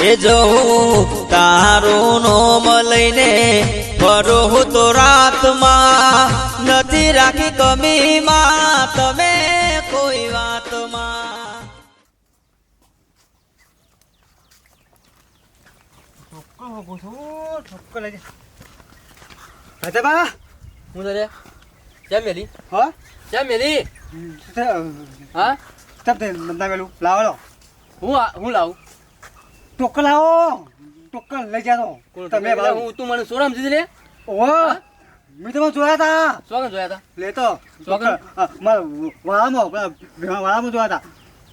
એ હું તારું નોમ લઈને ફરો હું તો રાતમાં નથી રાખી કમીમાં તમે કોઈ વાતમાં. ઠોક્કર હોગું છું ઠોક્કર લઈ જા. બા હું તો રે. કેમ મેલી? હા? મેલી? હા? તબ તે મેલું લાવો હું હું લાવું? ટોક્કર લાવો ટોકલ લઈ જાતો તમે હું તું મને સોરામ જીધી લે? ઓ મેં તમે જોયા હતા સોગન જોયા હતા લે તો. મારા વાળામાં વાળામાં જોયા હતા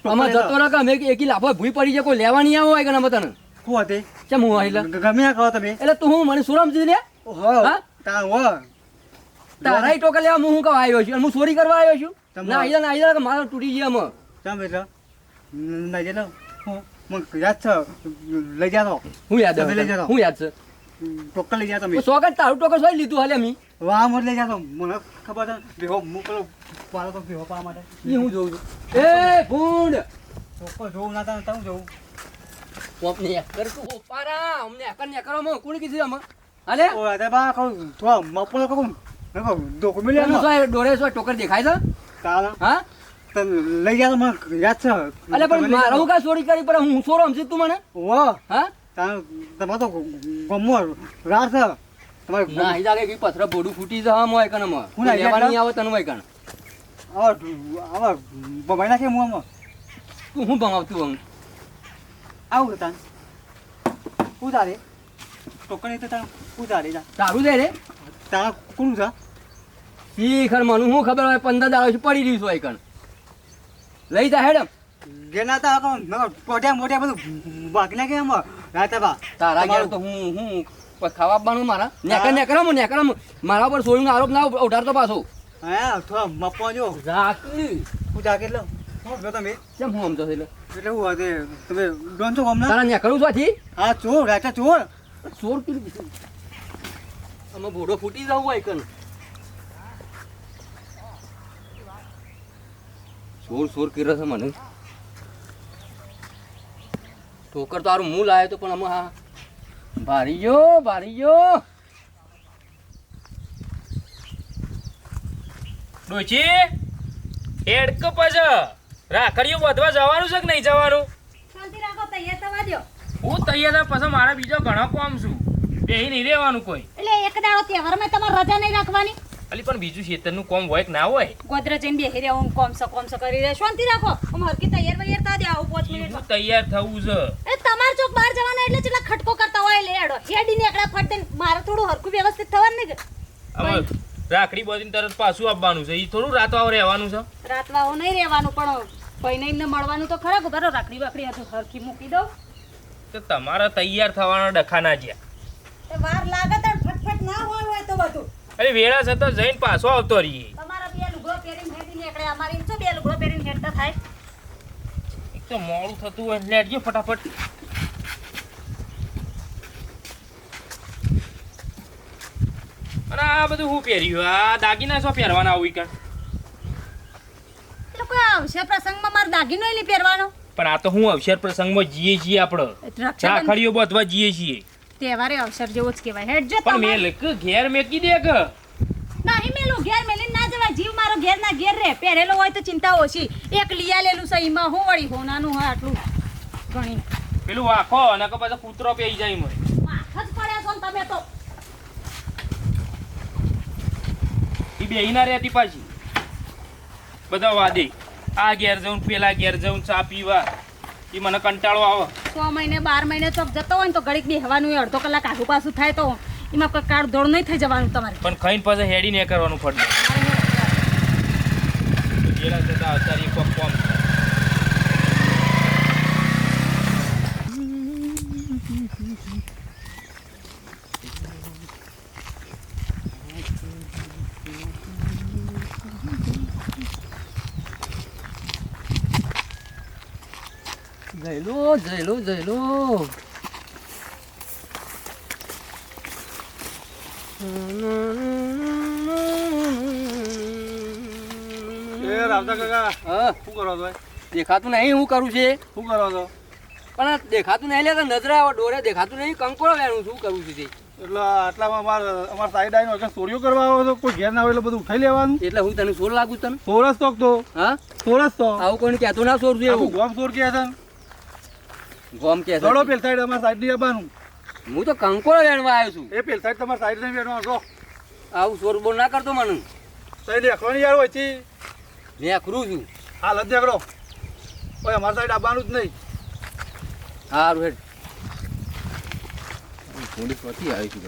ટોક્કર જતો રહે કે અમે એકી લાફો ભૂઈ પડી જાય કોઈ લેવા નહીં આવો કે ના તને શું હતી? કેમ હું ગમે કહો તમે. એટલે તું હું મને સોરામ દીધી લે? હા? તા હો તારા ટોકર લેવા હું હું કહું આવ્યો છું. હું ચોરી કરવા આવ્યો છું. ના આઈલા ના આઈલા કે મારો તૂટી ગયા આમાં. ચામ એટલે? લઈ જા હું યાદ છે? લઈ હું યાદ તમે લઈ જાતો. હું યાદ છે. ટોક્કર લઈ જા તમે સોગન તારું ટોકર સોઈ લીધું હાલે મી. વાહ મોટ લઈ જા તો મને ખબર છે ભેગો મોકલો પાડો તો ભેગો પાવા માટે. એ હું જોઉં છું. એ ભૂંડ! ટોક્કર જોવું ના તા હું જોઉં. કોપને એક કર તું ઓપારા અમને એકર ને કરો મો કોણ કીધું હાલે? ઓ અરે બા કહું તો મપલો કહું મિલે ડોરે સોય ટોકર દેખાય છે? હા? લઈ જા તો મને યાદ છે? અલે પણ મારે હું કાંઈ ચોરી કરી પર હું ચોરો સમજી તું મને? ઓ હા? તમારે તો ગમો રાર છે. તમારે ના હી જાગે કે પથરા બોડું ફૂટી છે હમ મોય કને હું ના લેવા એટલે? નહીં આવે તને મોય કણ. આવા આવા બબાઈ નાખે હું આમાં. તું હું ભણાવતું હું આવું તાન તારે. ટોકણી તો તાર ઉતારે જા. તારું છે રે? તારા કોણ છે શીખર મને હું ખબર હોય પંદર દાડો પડી રહ્યું છું હોય કણ. લઈ જા હેડમ. ગેના તા કોણ મોટા મોટા બધું બાકી કે આમાં રાતે બા. તારા ગયા તો હું હું ખાવા આપવાનું મારા? નેકર નેકર હું નેકર. મારા પર સોળીનો આરોપ ના ઉઠાડતો પાછો. હા તો મપ્પો જો. રાખી. હું જા લો હું તમે? કેમ હું સમજો એટલે? એટલે હું હતે તમે ડોન છો હમણાં તારા નેકરું છું હા ચોર રાતે ચોર. સોર કીધું કીધું આમાં ફૂટી જવું હોય કણ સોર સોર કર્યો છે મને. ઠોકર તો આરું મૂળ આવ્યો તો પણ અમે હા ભારી ગયો ભારી ગયો ડોચી એડક પછ. રાખડીઓ બધવા જવાનું છે કે નહીં જવાનું? શાંતિ રાખો તૈયાર થવા દ્યો. હું તૈયાર પછી મારા બીજો ઘણો કોમ છું. બેહી નહીં રહેવાનું કોઈ. એટલે એક દાડો તહેવારમાં તમારે રજા નહીં રાખવાની? અલી પણ બીજું ખેતરનું કોમ હોય કે ના હોય? ગોદરા જઈને બેહી રહ્યા હું કોમસો કોમસો કરી રહ્યા. શાંતિ રાખો. હું હરકી તૈયાર વૈયાર થવા દે આવું 5 મિનિટ હું તૈયાર થવું છે. એ તમાર ચોક બહાર જવાના એટલે કેટલા ખટકો કરતા હોય લે હેડો. હેડી નીકળ્યા ફટ દે મારે થોડું હરકું વ્યવસ્થિત થવાનું ને કે. રાખડી બધીને તરત પાછું આપવાનું છે. એ થોડું રાત વાવ રહેવાનું છે? રાતવાઓ નહીં રહેવાનું પણ ભાઈને એમને મળવાનું તો ખરા. બરો રાખડી બાકડી હતું હરકી મૂકી દો તો તમારા તૈયાર થવાના ડખા ના જ્યા. વાર લાગે તો ફટફટ ના હોય હોય તો બધું. અરે વેળા થતો જઈને પાછો આવતો રહીએ. તમારા બે લુગડો પહેરીને હેડી નીકળે અમારી શું બે લુગડો પહેરીને હેડતા થાય? એક તો મોડું થતું હોય લેટજો ફટાફટ. અને આ બધું હું પહેર્યું? આ દાગીના શું પહેરવાના આવું કાં લોકો આવશે પ્રસંગમાં મારે દાગીનો નહીં પહેરવાનો? પણ આ તો હું અવસર પ્રસંગમાં જીએ છીએ આપણે. રાખડીઓ બધવા જીએ છીએ. તહેવારે અવસર જેવો જ કહેવાય. હેડ જો પણ મેલ લખ ઘેર મેકી દે કે? નહીં મેલું ઘેર મેલીને ના જવાય. જીવ મારો ઘેર ના ઘેર રે પહેરેલો હોય તો ચિંતા ઓછી એક લિયા લેલું છે એમાં હું વળી હોનાનું હોય આટલું ઘણી. પેલું આખો અને કે પાછો કૂતરો પેઈ જાય મને માથ જ પડ્યા છો તમે તો. એ બે ના રહેતી પાછી. બધા વાદે આ ઘેર જવું પેલા ઘેર જવું ચા પીવા. એ મને કંટાળો આવે. છ મહિને બાર મહિને ચોક જતો હોય ને તો ઘડીક બેહવાનું હોય અડધો કલાક આગુ પાછું થાય તો એમાં કોઈ કાળ દોડ નહીં થઈ જવાનું તમારે. પણ ખાઈને પાછા હેડી નહીં કરવાનું પડે જેડા જતા અત્યારે કોક કોમ છે. જયલો જયલો જયલો. છો? દેખાતું નહીં હું કરું છે? શું કરો છો? પણ દેખાતું નહીં લેતા નજરે આવે ડોરે દેખાતું નહીં કંકોળો શું કરું છે તે? એટલે આટલામાં અમાર અમારે સાઈડ આવીને ચોરીઓ કરવા આવો તો કોઈ ઘેર ના હોય એટલે બધું ઉઠાઈ લેવાનું? એટલે હું તને સોર લાગુ તને? સોરસ તો? હા? સોરસ તો આવું કોઈને કહેતો ના સોર છે આખું એવું. ગોમ સોર કે છે ગોમ કે ચડો પેલ સાઈડ અમાર સાઈડની આવવાનું. હું તો કંકોળો વેણવા આવ્યો છું. એ પેલ સાઈડ તમાર સાઈડ નહીં વેણવા જો. આવું સોર બોલ ના કરતો મને. તઈ નહીં યાર હોય છે મેં અખરું છું. હાલ જ દેખડો ઓય અમાર સાઈડ આવવાનું જ નહીં. સારું હેડ. પોલીસ ક્યાંથી આવી છું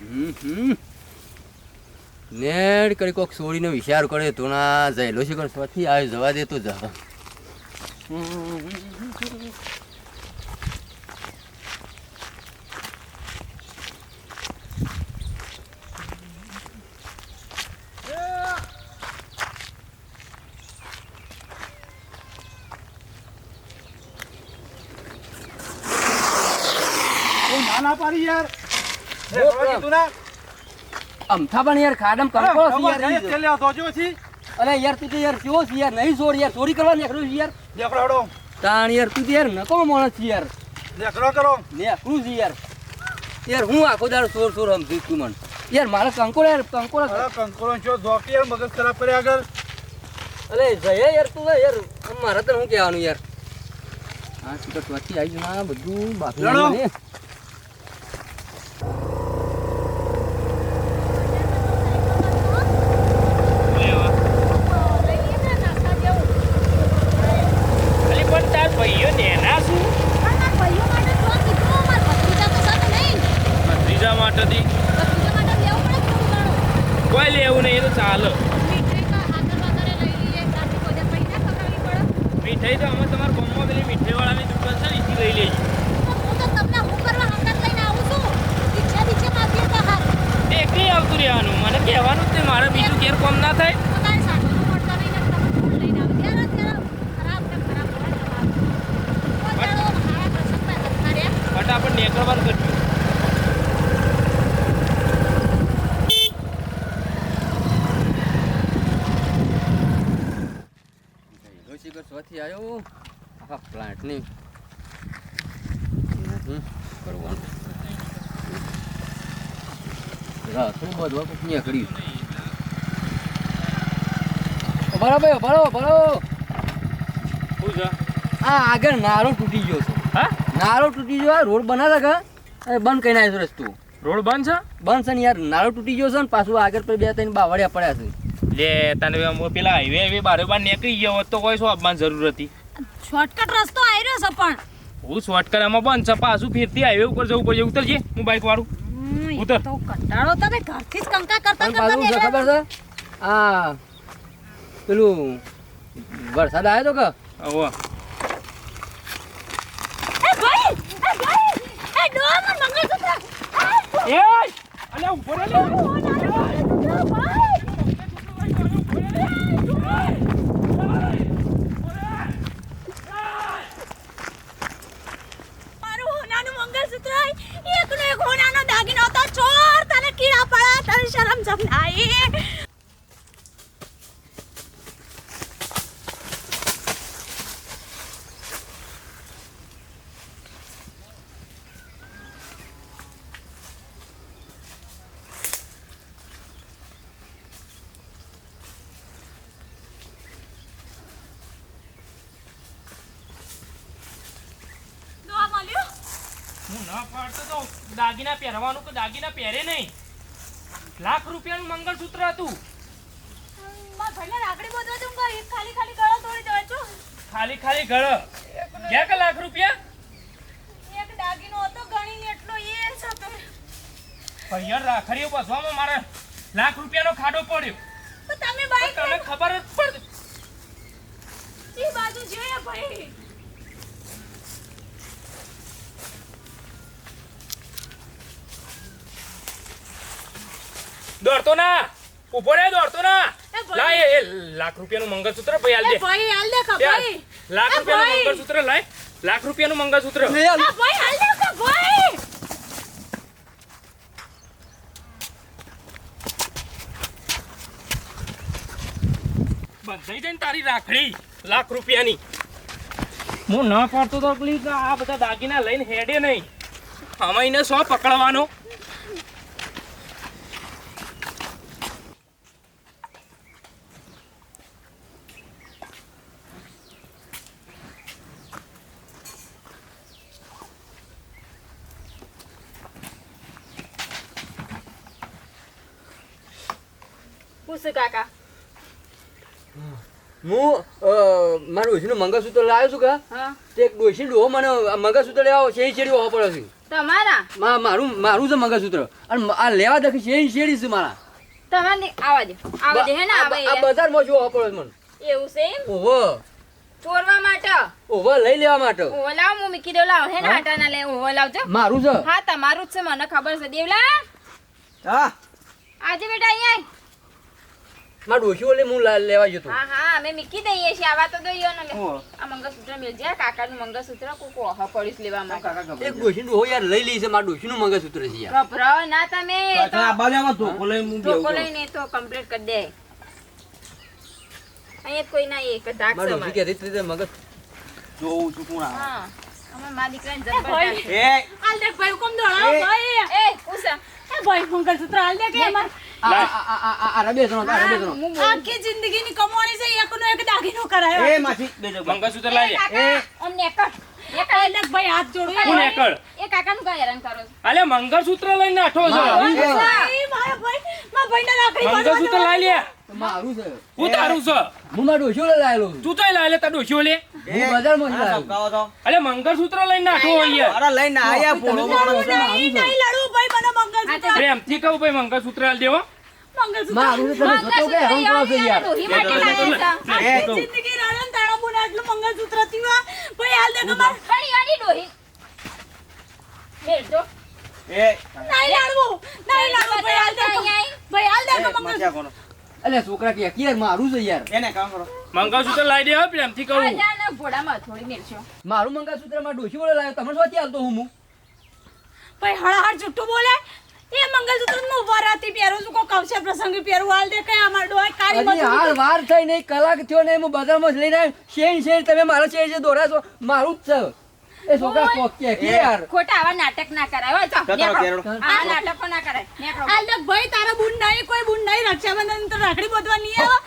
હમ હમ. નેડ કરી કોક છોડીને વિચાર કરે તો ના જયલો છે પણ સ્વથી આવે જવા દે તો જા. ના પાડી યાર. તું ના. અમથા પણ યાર ખાડમ કંકોળો છે યાર છેલ્લે આવતો જો. છી અરે યાર તું તો યાર કેવો છે યાર નહીં છોડ યાર ચોરી કરવા નીકળ્યો છે યાર. દેખડો હડો. તાણ યાર તું તો યાર નકો માણસ છે યાર. દેખડો કરો. નીકળું છે યાર. યાર હું આખો દાડો સોર સોર સમજી તું મને. યાર મારે કંકોળો યાર કંકોળો કંકોળો છો ધોકી યાર મગજ ખરાબ કર્યા આગળ. અરે જય યાર તું યાર. મારા તને શું કહેવાનું યાર? હા તું તો ત્યાંથી આવી ના બધું બાકી લડો. મને. લેવા અલી પણ તાર ભાઈઓ નેના શું ભત્રીજા માટેથી કોઈ લેવું નહીં એ તો ચાલે. મીઠાઈ તો અમે તમારા ગામમાં પેલી મીઠાઈ વાળાની દુકાન છે ને એથી લઈ લઈએ ટેકરી આવતું રહેવાનું. મને કહેવાનું જ નહીં મારે બીજું ઘેર કોમ ના થાય. ફટાફટ નીકળવાનું કરજો ગયેલો છે કે ચોથી આવ્યો આખા પ્લાન્ટની કરવાનું. બધું નીકળ્યું. આ આગળ નારો તૂટી ગયો છે. હા? નારો તૂટી ગયો રોડ બનાતા કે? બંધ કરી નાખ્યો રસ્તો. રોડ બંધ છે? બંધ છે ને યાર નારો તૂટી ગયો છે ને પાછું આગળ પર બે ત્રણ બાવળિયા પડ્યા છે. લે તને પેલા હાઈવે હાઈવે બારે બાર નીકળી ગયો હોત તો કોઈ શું આપવાની જરૂર હતી? શોર્ટકટ રસ્તો આવ્યો છે પણ. હું શોર્ટકટ એમાં બંધ છે પાછું ફેરથી હાઈવે ઉપર જવું પડશે. ઉતરજે હું બાઈક વાળું ઉતર. તો કંટાળો તમે ઘરથી જ કંકા કરતા કરતા પાછું ખબર છે? આ પેલું વરસાદ આવ્યો તો કે? હવે એ ભાઈ એ ભાઈ એ ડોમ મંગળસૂત્ર. આ, એ અલ્યા ઊભો રે લે. એ ભાઈ મારું હોનાનું મંગળસૂત્ર એકનો એક હોનાનો દાગીનો તો ચોર તને કીડા પડા તને શરમ જમ નાઈ હું ના પાડતો તો દાગીના પહેરવાનું કે દાગીના પહેરે નહીં? લાખ રૂપિયાનું મંગળસૂત્ર હતું. ખાલી ખાલી ગળો ક્યાં કે લાખ રૂપિયા? એક દાગીનો હતો ગણી એટલો એ છે તમે ભૈયા રાખડીઓ બસવામાં મારે લાખ રૂપિયાનો ખાડો પડ્યો. તમે બાઈક તને ખબર જ પડતી એ બાજુ જોઈએ ભાઈ. દોડતો ના. ઊભો રે દોડતો ના. લાય એ લાખ રૂપિયાનું મંગળસૂત્ર ભાઈ આલ દે. ભાઈ આલ દે કા ભાઈ. લાખ રૂપિયાનું મંગળસૂત્ર લાય. લાખ રૂપિયાનું મંગળસૂત્ર. ભાઈ આલ દે કા ભાઈ. બંધાઈ જઈને તારી રાખડી લાખ રૂપિયાની. હું ન પડતો તો આ બધા દાગીના લઈને હેડે નહીં. આમાં એને સો પકડવાનો? પૂછ કાકા. હું મારું ડોશીનું મંગળસૂત્ર લાવ્યો છું કા તે એક ડોશી ડોહો મને મંગળસૂત્ર લેવા શેરી શેરી હોવા પડે છે. તમારા? મા- મારું મારું છે મંગળસૂત્ર. અને આ લેવા દખી શેરી શેરી છે મારા. તમારે આવા દે. આવા દે હે ને આ- બજારમાં જોવા પડે મને. એવું છે એમ? ઓહો. ચોરવા માટે? ઓહો લઈ લેવા માટે. ઓહો લાવ હું મૂકી દઉં લાવ. હે ને આટા ના લે ઓહો લાવજો મારું છે? હા તમારું જ છે મને ખબર છે. દેવલા. હા. આજે બેટા અહીંયા મારા ડોશીઓ ઓલે હું લેવા જતો. હા હા અમે મીકી દઈએ છીએ આવા તો દઈએ ને આ મંગળસૂત્ર મેલજે કાકાનું મંગળસૂત્ર કોકો ઓહ પડીશ લેવા માં એક ડોશીનું ડોહો યાર લઈ લઈ છે મારા ડોશીનું મંગળસૂત્ર છે યાર. ગભરાઓ ના તમે તો આ બાજુમાં ધોકો લઈને હું ધોકો. લઈને તો કમ્પ્લીટ કરી દે. અહીંયા કોઈ ના એક ધાક મારા છે ડોશી મારે. કહેતી હતી તે મગજ. જોઉં છું કોણ હા અમે મારા દીકરાને જબરદસ્ત એ! આલ દેખ ભાઈ હુકમ દોડાવો. ભાઈ. એ ઉસા. એ ભાઈ મંગળસૂત્ર આલ દે કે અમાર આ આ આ આ આ આ રબે જણો આ રબે જણો હું બોલું. આખી જિંદગીની કમાણી છે એકનો એક દાગીનો કરાયો એ માસી બેજો. મંગળસૂત્ર એ લાવી કાકા, આમ નેકળ. નેકળ. ભાઈ હાથ જોડું કોણ એકળ એ કાકાનું કાંઈ હેરાન કરો છો? અલે મંગળસૂત્ર લઈને નાઠો છે મારું ભાઈ મારા ભાઈ મારા લાકડી મંગળસૂત્ર લાવી લે મારું છે. હું તારું છે? હું મારા ડોશીઓ લાયેલો તું તો લાયેલો તાર ડોશીઓ લે. હું બજારમાં લાવ્યો. તો. અલે મંગળસૂત્ર લઈને નાઠો હોય અરે લઈને આયા પોળો માણસ. નહીં નહીં લડવું ભાઈ મને મંગળસૂત્ર. પ્રેમથી કહું ભાઈ મંગળસૂત્ર આલ દેવો. મંગળસૂત્ર. મારું છે તમે સતો કે હેરાન કરો છો યાર. ડોહી માટે લાયા છે. આખી જિંદગી રડન તાણા બુના એટલું મંગળસૂત્ર થીવા ભાઈ હાલ દે અમાર. ઘણી વાળી ડોહી. મેલજો. એ નહીં લડવું. નહીં લડવું. ભાઈ હાલ દેખ ભાઈ હાલ દે એ, મંગળ માથ્યા કોનો? અલે છોકરા કે કે યાર મારું છે યાર. એને કામ કરો. મંગળસૂત્ર લાવી દે હો, પ્રેમથી કહું. ને થોડી મેલશો. મારું મંગળસૂત્રમાં ડોશી લે લાવ્યો તમે શું હાલતો હું હું? ભાઈ હળહળ જુઠ્ઠું બોલે? એ મંગળસૂત્ર હું વરાતી પહેરું છું કોઈ કવશે પ્રસંગે પહેરું હાલ દે કઈ અમાર ડોય કાળી હજી હાલ વાર થઈ નહીં કલાક થયો નહીં હું બજારમાં જ લઈને આવ્યો. શેર શેર તમે મારા શેર છે દોરા છો મારું જ છે. એ છોકરા કોક કે કે યાર ખોટા આવા નાટક ના કરાય હો, જાઓ, જતો રહો, નીકળો. ઘેરડો. આવા નાટકો ના કરાય નીકળો. હાલ ભાઈ તારા બુન નહીં કોઈ બુન નહીં રક્ષાબંધન તો રાખડી બોધવા નહીં આવે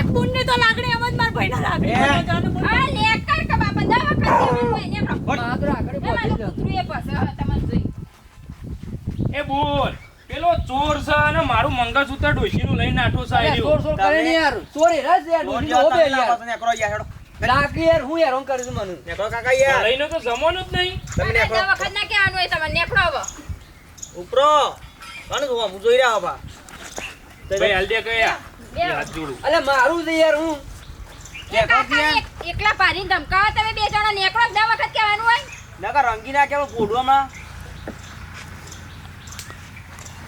એક બુનની તો લાકડી એમ જ મારા ભાઈના રાખડી એ. બોધવા જવાનું બોલ. આ નેકળ કે બાપા દવા ખાતી આવવાનું હોય, નીકળો. આગળ એ મારું એ પાસે, હવે જોઈ. એ બોલ પેલો ચોર છે અને મારું મંગળસૂત્ર ડોશીનું લઈને અરે આયરો. સોર સોર કરે ને યાર ચોરી રસ છે યાર ડોશી જેવા હોબે યાર નેકળો યાર, હેડો. લાકડી યાર હું હેરાન કરું છું મને નેકળો કાકા યાર. લઈને તો જમવાનું જ નહીં તમે નેકળો. વખત ના કહેવાનું હોય તમારે, નીકળો હવે. ઉપરો. જોવા? હું જોઈ રહ્યા બા. ભાઈ હાલ દે કયા બે હાથ જોડું અલે મારું છે યાર હું એકલા પાડીને ધમકાવો તમે બે જણા નીકળો દવા વખત કહેવાનું હોય નકર રંગી કેવો ફોડવામાં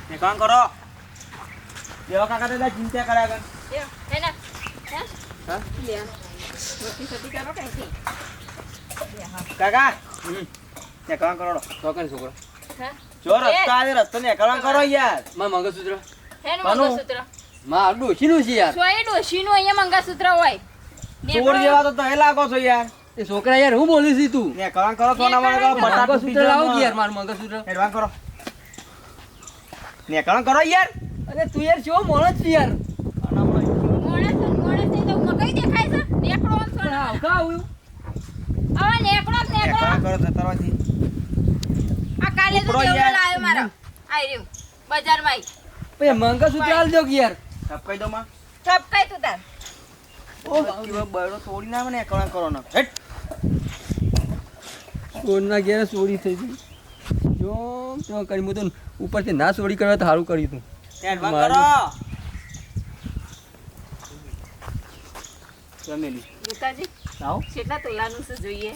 ને કામ કરો દેવા કાકા તો ચિંતા કર્યા કર હે ને? હે? હા? લે. કાકા? ને કામ કરો છોકરા છોકરા. હે? જો રસ્તા આવે રસ્તો ને કામ કરો યાર. માં મંગળસૂત્ર? મંગળસૂત્ર? મારું ડોશીનું છે યાર. સોય ડોશીનું અહીંયા મંગળસૂત્ર હોય. ચોર જેવા તો તમે લાગો છો યાર. એ છોકરા યાર હું બોલી છી તું? ને કામ કરો તો ના મારા બટાટા સૂત્ર લાવો યાર મારું મંગળસૂત્ર. એડવાન્સ કરો. ને કામ કરો યાર. અરે તું યાર શું મોણસ છે યાર મોણસ તો મોણસ નહીં તો મકઈ દેખાય છે નીકળો આવ્યું હવે ને નીકળો. કામ કરો જતરવાથી આ કાલે તો ઉપરો દેવડો મારો. આઈ રહ્યું. બજારમાં આઈ. પછી મંગળસૂત્ર આલ દો યાર. સબ દો માં. ઠપકાય તું તાર. ઓ કિલો બળો તોડી ના મને કામ કરો ના હેટ. સોરના ઘેર ચોરી થઈ ગઈ. જો તો કરી મું તો ઉપરથી ના ચોરી કરવા તો સારું કર્યું તું. એડવાન્સ. કરો. જમેલી ગીતાજી. આવો કેટલા તોલાનું છે જોઈએ?